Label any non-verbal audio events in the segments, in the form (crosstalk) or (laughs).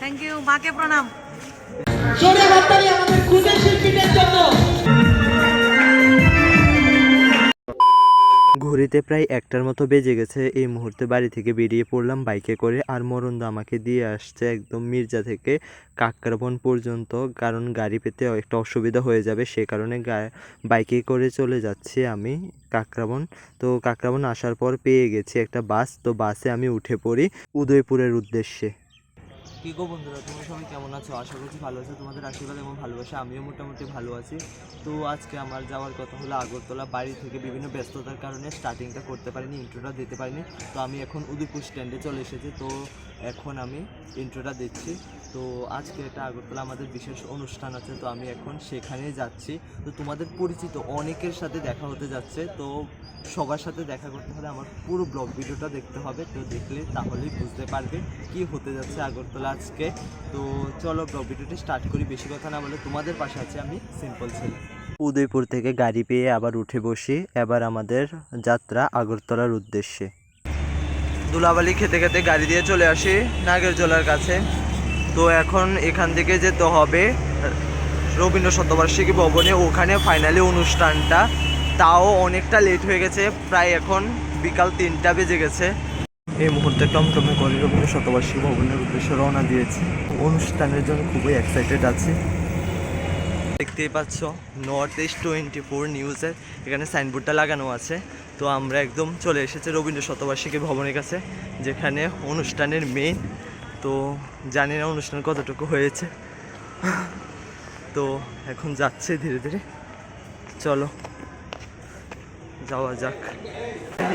Thank you মাকে প্রণাম জোরে হাততালি আমাদের খুদে শিল্পীদের জন্য। ঘড়িতে প্রায় একটার মতো বেজে গেছে। এই মুহূর্তে বাড়ি থেকে বেরিয়ে পড়লাম বাইকে করে আর মরন্দা আমাকে দিয়ে আসছে একদম মির্জা থেকে কাকরাবন পর্যন্ত। কারণ গাড়ি পেতে একটা অসুবিধা হয়ে যাবে সে কারণে গা- বাইকে করে চলে যাচ্ছি আমি কাকরাবন। তো কাকরাবন আসার পর পেয়ে গেছি একটা বাস। তো বাসে আমি উঠে পড়ি উদয়পুরের উদ্দেশ্যে। কি গো বন্ধুরা, তোমরা সবাই কেমন আছো? আশা করছি ভালো আছো। তোমাদের আশীর্বাদ এবং ভালোবাসা, আমিও মোটামুটি ভালো আছি। তো আজকে আমার যাওয়ার কথা হলো আগরতলা বাড়ি থেকে বিভিন্ন ব্যস্ততার কারণে স্টার্টিংটা করতে পারিনি ইন্ট্রোটা দিতে পারিনি। তো আমি এখন উদয়পুর স্ট্যান্ডে চলে এসেছি। তো এখন আমি ইন্ট্রোটা দিচ্ছি। তো আজকে এটা আগরতলা আমাদের বিশেষ অনুষ্ঠান আছে তো আমি এখন সেখানেই যাচ্ছি। তো তোমাদের পরিচিত অনেকের সাথে দেখা হতে যাচ্ছে তো সবার সাথে দেখা করতে হলে আমার পুরো ব্লগ ভিডিওটা দেখতে হবে তো দেখলে তাহলেই বুঝতে পারবে কি হতে যাচ্ছে আগরতলা আজকে। তো চলো ব্লগ ভিডিওটি স্টার্ট করি বেশি কথা না বলে তোমাদের পাশে আছে আমি সিম্পল ছেলে। উদয়পুর থেকে গাড়ি পেয়ে আবার উঠে বসি এবার আমাদের যাত্রা আগরতলার উদ্দেশ্যে। দুলাবালি খেতে খেতে গাড়ি দিয়ে চলে আসি নাগেরজলার কাছে। তো এখন এখান থেকে যেতে হবে রবীন্দ্র শতবার্ষিকী ভবনে। ওখানে ফাইনালি অনুষ্ঠানটা। তাও অনেকটা লেট হয়ে গেছে প্রায় এখন বিকাল তিনটা বেজে গেছে। এই মুহূর্তে টমটমে করে রবীন্দ্র শতবার্ষিকী ভবনের উদ্দেশ্যে রওনা দিয়েছি। অনুষ্ঠানের জন্য খুবই এক্সাইটেড আছি। দেখতেই পাচ্ছ নর্থ ইস্ট টোয়েন্টি ফোর নিউজের এখানে সাইনবোর্ডটা লাগানো আছে। তো আমরা একদম চলে এসেছি রবীন্দ্র শতবার্ষিকী ভবনের কাছে যেখানে অনুষ্ঠানের মেইন তো জানি না অনুষ্ঠান কতটুকু হয়েছে। তো এখন যাচ্ছে ধীরে ধীরে। চলো, যাওয়া যাক।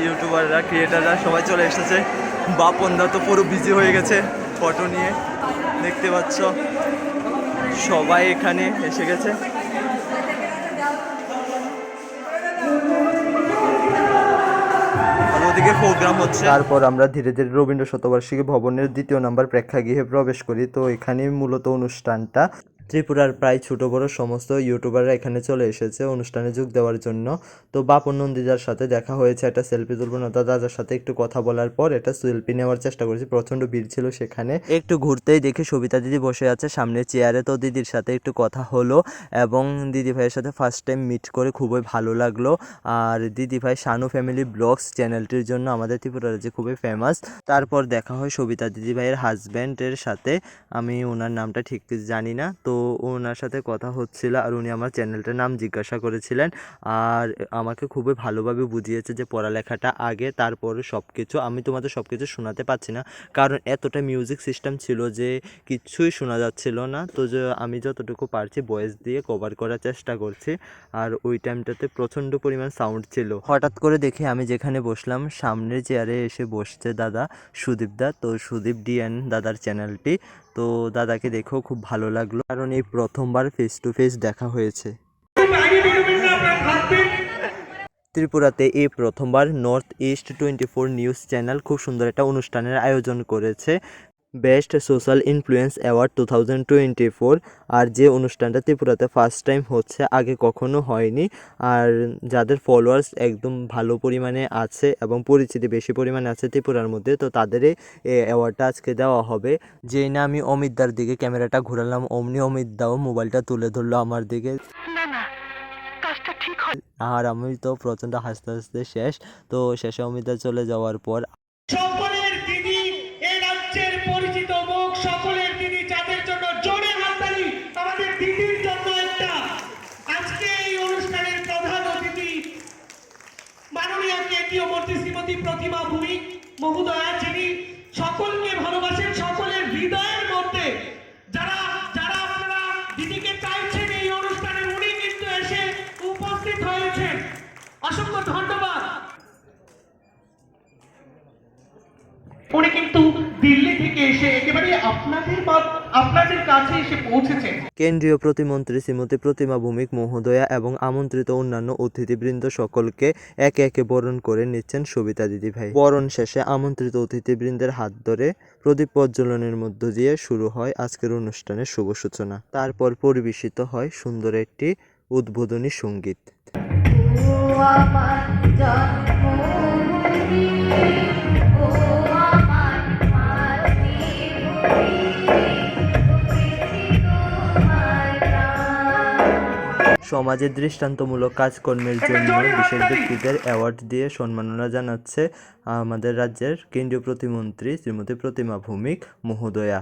ইউটিউবাররা, ক্রিয়েটাররা সবাই চলে এসেছে। বাপনদা তো পুরো বিজি হয়ে গেছে ফটো নিয়ে। দেখতে পাচ্ছ, সবাই এখানে এসে গেছে। প্রোগ্রাম হচ্ছে। তারপর আমরা ধীরে ধীরে রবীন্দ্র শতবার্ষিকী ভবনের দ্বিতীয় নাম্বার প্রেক্ষাগৃহে প্রবেশ করি। তো এখানে মূলত অনুষ্ঠানটা। ত্রিপুরার প্রায় ছোট বড় সমস্ত ইউটিউবাররা এখানে চলে এসেছে অনুষ্ঠানে যোগ দেওয়ার জন্য। তো বাপন নন্দিদার সাথে দেখা হয়েছে, একটা সেলফি তুলবো না। দাদার সাথে একটু কথা বলার পর একটা সেলফি নেওয়ার চেষ্টা করেছি। প্রচণ্ড ভিড় ছিল সেখানে। একটু ঘুরতেই দেখে সবিতা দিদি বসে আছে সামনে চেয়ারে তো দিদির সাথে একটু কথা হলো এবং দিদি ভাইয়ের সাথে ফার্স্ট টাইম মিট করে খুবই ভালো লাগল। আর দিদি ভাই শানু ফ্যামিলি ব্লগস চ্যানেলটির জন্য আমাদের ত্রিপুরা রাজ্যে খুবই ফেমাস তারপর দেখা হয় সবিতা দিদি ভাইয়ের হাজব্যান্ডের সাথে। আমি ওনার নামটা ঠিক জানি না। তো ওনার সাথে কথা হচ্ছিল আর উনি আমার চ্যানেলটার নাম জিজ্ঞাসা করেছিলেন। আর আমাকে খুবই ভালোভাবে বুঝিয়েছে যে পড়ালেখাটা আগে, তারপরে সব কিছু আমি তোমাদের সব কিছু শোনাতে পারছি না। কারণ এতটা মিউজিক সিস্টেম ছিল যে কিছুই শোনা যাচ্ছিল না। তো যে আমি যতটুকু পারছি ভয়েস দিয়ে কভার করার চেষ্টা করছি। আর ওই টাইমটাতে প্রচণ্ড পরিমাণ সাউন্ড ছিল। হঠাৎ করে দেখে আমি যেখানে বসলাম, সামনের চেয়ারে এসে বসছে দাদা সুদীপ দা। তো সুদীপ ডিএন দাদার চ্যানেলটি। তো দাদাকে দেখেও খুব ভালো লাগল। কারণ এই প্রথমবার ফেস টু ফেস দেখা হয়েছে। ত্রিপুরাতে এই প্রথমবার north east twenty four news channel খুব সুন্দর একটা অনুষ্ঠানের আয়োজন করেছে। Best social influence award two thousand twenty four আর যে অনুষ্ঠানটা ত্রিপুরাতে ফার্স্ট টাইম হচ্ছে আগে কখনো হয়নি। আর যাদের ফলোয়ার্স একদম ভালো পরিমাণে আছে এবং পরিচিতি বেশি পরিমাণে আছে ত্রিপুরার মধ্যে তো তাদেরই এই অ্যাওয়ার্ডটা আজকে দেওয়া হবে। যেই না আমি অমিতদার দিকে ক্যামেরাটা ঘোরালাম অমনি অমিত দাও মোবাইলটা তুলে ধরলো আমার দিকে। আর আমি তো প্রচণ্ড হাসতে হাসতে শেষ। তো শেষে অমিতা চলে যাওয়ার পর অসংখ্য ধন্যবাদ। উনি কিন্তু দিল্লি থেকে এসে একেবারে আপনাদের আপনাদের কাছে এসে পৌঁছেছেন কেন্দ্রীয় প্রতিমন্ত্রী শ্রীমতী প্রতিমা ভৌমিক মহোদয়া এবং আমন্ত্রিত অন্যান্য অতিথিবৃন্দ সকলকে একে একে বরণ করে নিচ্ছেন সবিতা দিদি ভাই। বরণ শেষে আমন্ত্রিত অতিথিবৃন্দের হাত ধরে প্রদীপ প্রজ্বলনের মধ্য দিয়ে শুরু হয় আজকের অনুষ্ঠানের শুভ সূচনা। তারপর পরিবেশিত হয় সুন্দর একটি উদ্বোধনী সংগীত। সমাজের দৃষ্টান্তমূলক কাজকর্মের জন্য বিশেষ ব্যক্তিদের অ্যাওয়ার্ড দিয়ে সম্মাননা জানাচ্ছে আমাদের রাজ্যের কেন্দ্রীয় প্রতিমন্ত্রী শ্রীমতী প্রতিমা ভৌমিক মহোদয়া।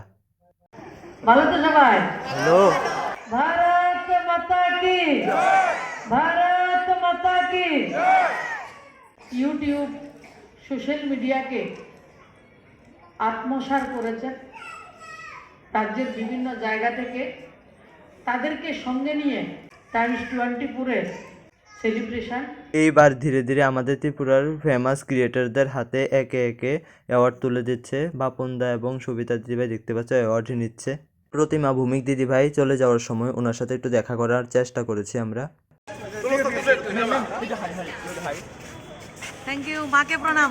ভালো তো সবাই। হ্যালো। ভারত মাতা কি? ভারত কি ইউটিউব সোশ্যাল মিডিয়াকে আত্মসার করেছেন। রাজ্যের বিভিন্ন জায়গা থেকে তাদেরকে সঙ্গে নিয়ে টাইমস টোয়েন্টি ফোরের সেলিব্রেশন এইবার ধীরে ধীরে আমাদের ত্রিপুরার ফেমাস ক্রিয়েটারদের হাতে একে একে অ্যাওয়ার্ড তুলে দিচ্ছে। বাপন দা এবং সবিতা দিদিভাই দেখতে পাচ্ছ অ্যাওয়ার্ড নিচ্ছে। প্রতিমা ভূমিক দিদিভাই চলে যাওয়ার সময় ওনার সাথে একটু দেখা করার চেষ্টা করেছি আমরা। থ্যাংক ইউ মাকে প্রণাম।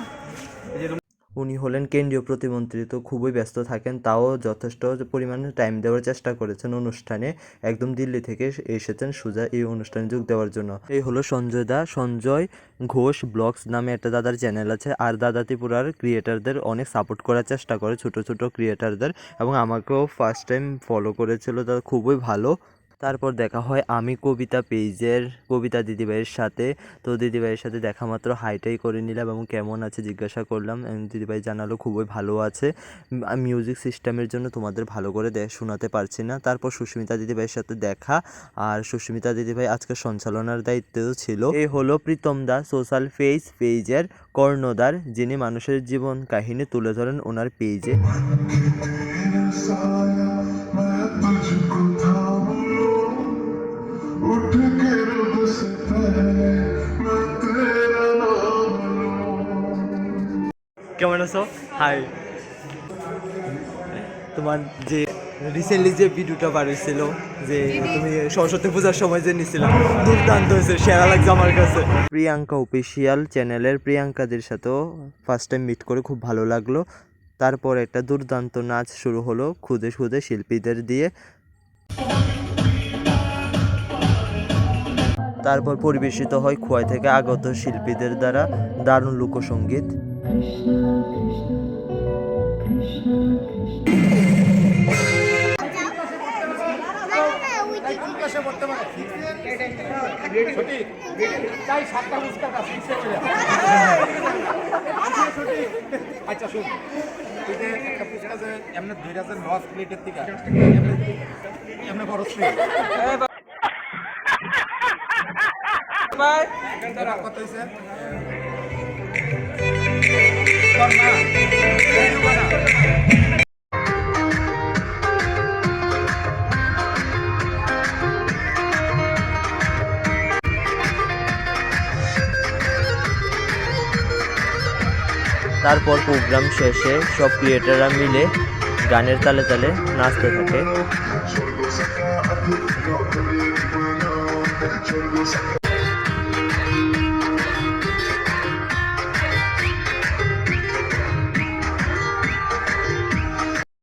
উনি হলেন কেন্দ্রীয় প্রতিমন্ত্রী, তো খুবই ব্যস্ত থাকেন, তাও যথেষ্ট পরিমাণে টাইম দেওয়ার চেষ্টা করেছেন অনুষ্ঠানে। একদম দিল্লি থেকে এসেছেন সুজা এই অনুষ্ঠানে যোগ দেওয়ার জন্য। এই হলো সঞ্জয় দা। সঞ্জয় ঘোষ ব্লগস নামে একটা দাদার চ্যানেল আছে, আর দাদা ত্রিপুরার ক্রিয়েটারদের অনেক সাপোর্ট করার চেষ্টা করে, ছোট ছোট ক্রিয়েটারদের এবং আমাকেও ফার্স্ট টাইম ফলো করেছিল তা খুবই ভালো। তারপর দেখা হয় আমি কবিতা পেজের, কবিতা দিদিভাইয়ের সাথে। তো দিদিভাইয়ের সাথে দেখা মাত্র হাইটাই করে নিলাম এবং কেমন আছে জিজ্ঞাসা করলাম। দিদিভাই জানালো খুবই ভালো আছে। মিউজিক সিস্টেমের জন্য তোমাদের ভালো করে শোনাতে পারছি না। তারপর সুস্মিতা দিদিভাইয়ের সাথে দেখা আর সুস্মিতা দিদিভাই আজকে সঞ্চালনার দায়িত্বেও ছিল। এই হলো প্রীতম দা সোশ্যাল ফেস পেজের কর্ণদার যিনি মানুষের জীবন কাহিনী তুলে ধরেন ওনার পেজে। उठ के रब से पहले मैं तेरा नाम लूं কেমন আছো হাই তোমার যে রিসেন্টলি যে ভিডিওটা বার হয়েছিল যে তুমি সরস্বতী পূজার সময় যে নিছিলাম দুর্দান্ত হয়েছে সেরা লাগছে আমার কাছে প্রিয়াঙ্কা অফিসিয়াল চ্যানেলের প্রিয়াঙ্কাদের সাথেও ফার্স্ট টাইম মিট করে খুব ভালো লাগলো তারপর একটা দুর্দান্ত নাচ শুরু হলো খুদে খুদে শিল্পীদের দিয়ে তারপর পরিবেশিত হয় খোয়াই থেকে আগত শিল্পীদের দ্বারা দারুণ লোকসঙ্গীত আচ্ছা শুন এমনি দুই রাজের লস প্লেটের থেকে এমনি খরচ তারপর প্রোগ্রাম শেষে সব ক্রিয়েটাররা মিলে গানের তালে তালে নাচতে থাকে।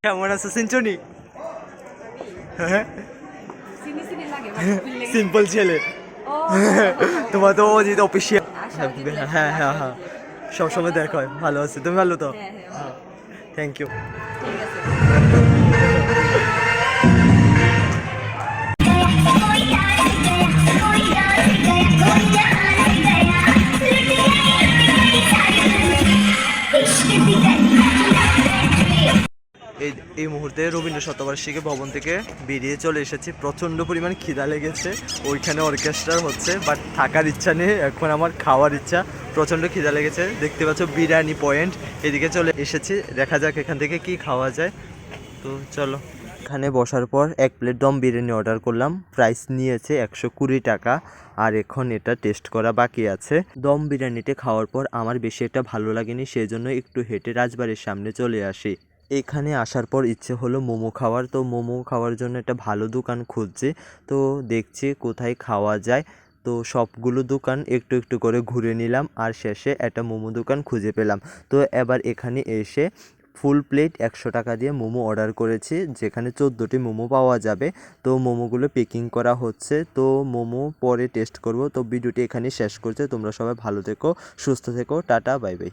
কেমন আছো সিঞ্চনি সিম্পল ছেলে। (laughs) তোমার তো অজিত অফিসিয়াল হ্যাঁ হ্যাঁ হ্যাঁ। সবসময় দেখা হয়। ভালো আছে তুমি ভালো তো? থ্যাংক ইউ এই মুহূর্তে রবীন্দ্র শতবার্ষিকী ভবন থেকে বেরিয়ে চলে এসেছি। প্রচণ্ড পরিমাণ খিদা লেগেছে। ওইখানে অর্কেস্ট্রা হচ্ছে বাট থাকার ইচ্ছা নেই, এখন আমার খাওয়ার ইচ্ছা। প্রচণ্ড খিদা লেগেছে। দেখতে পাচ্ছ, বিরিয়ানি পয়েন্ট। এদিকে চলে এসেছি, দেখা যাক এখান থেকে কি খাওয়া যায়। তো চলো। এখানে বসার পর এক প্লেট দম বিরিয়ানি অর্ডার করলাম। প্রাইস নিয়েছে একশো কুড়ি টাকা, আর এখন এটা টেস্ট করা বাকি আছে। দম বিরিয়ানিটা খাওয়ার পর আমার বেশি একটা ভালো লাগেনি সেই জন্য একটু হেঁটে রাজবাড়ির সামনে চলে আসি। এখানে আসার পর ইচ্ছে হলো মোমো খাওয়ার। তো মোমো খাওয়ার জন্য একটা ভালো দোকান খুঁজছি। তো দেখছি কোথায় খাওয়া যায়। তো সবগুলো দোকান একটু একটু করে ঘুরে নিলাম আর শেষে একটা মোমো দোকান খুঁজে পেলাম। তো এবার এখানে এসে ফুল প্লেট একশো টাকা দিয়ে মোমো অর্ডার করেছি, যেখানে চোদ্দোটি মোমো পাওয়া যাবে। তো মোমোগুলো পেকিং করা হচ্ছে। তো মোমো পরে টেস্ট করব। তো ভিডিওটি এখানে শেষ করছে। তোমরা সবাই ভালো থেকো, সুস্থ থেকো। Tata, bye bye.